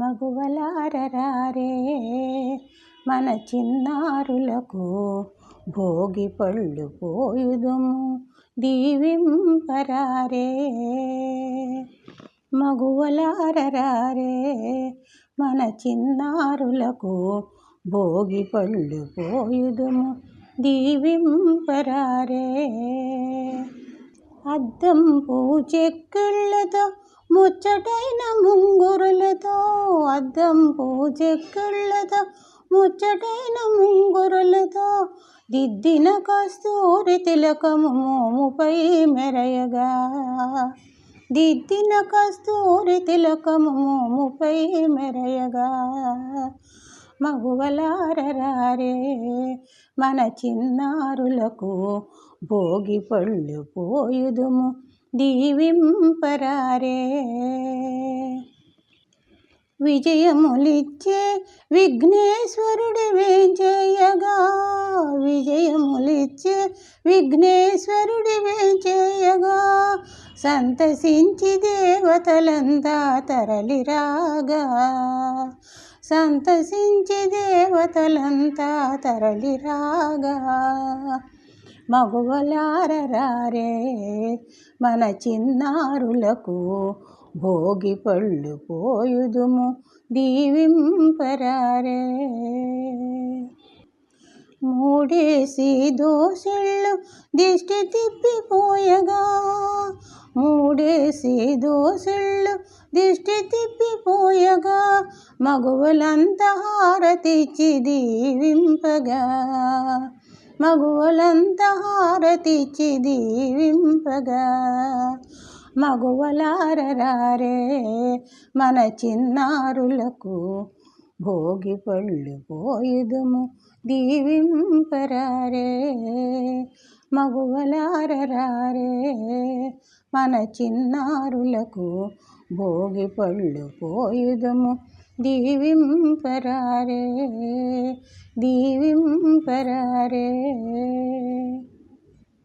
మగువలారరారే మన చిన్నారులకు భోగి పళ్ళు పోయుదుము దీవింపరారే. మగువలారరారే మన చిన్నారులకు భోగి పళ్ళు పోయుదుము దీవింపరారే. అద్దం పూచెక్కళ్ళతో ముచ్చటైన ముంగురులతో అద్దం పూచెక్కుళ్ళతో ముచ్చటైన ముంగురులతో దిద్దిన కస్తూరి తిలకము మోముపై మెరయగా. దిద్దిన కస్తూరి తిలకము మోముపై మెరయగా. మగువలారరారే మన చిన్నారులకు భోగి పళ్ళు పోయుదుము దీవింపరారే. విజయములిచ్చే విఘ్నేశ్వరుడి వేంచేయగా. విజయములిచ్చే విఘ్నేశ్వరుడి వేంచేయగా. సంతసించి దేవతలంతా తరలిరాగా. సంతసించి దేవతలంతా తరలిరాగా. మగువలారరారే మన చిన్నారులకు భోగి పళ్ళు పోయుదుము దీవింపరారే. మూడేసి దోసెళ్ళు దిష్టి తిప్పిపోయగా మూడేసి దోసెళ్ళు దిష్టి తిప్పిపోయగా మగువలంత హారతిచ్చి దీవింపగా. మగువలంత హారతిచ్చి దీవింపగా. మగువలారరారే మన చిన్నారులకు భోగి పళ్ళు పోయుదుము దీవింపరారే. మగువలారరారే మన చిన్నారులకు భోగి పళ్ళు దీవింపరారే. దీవింపరారే దీవింపరారే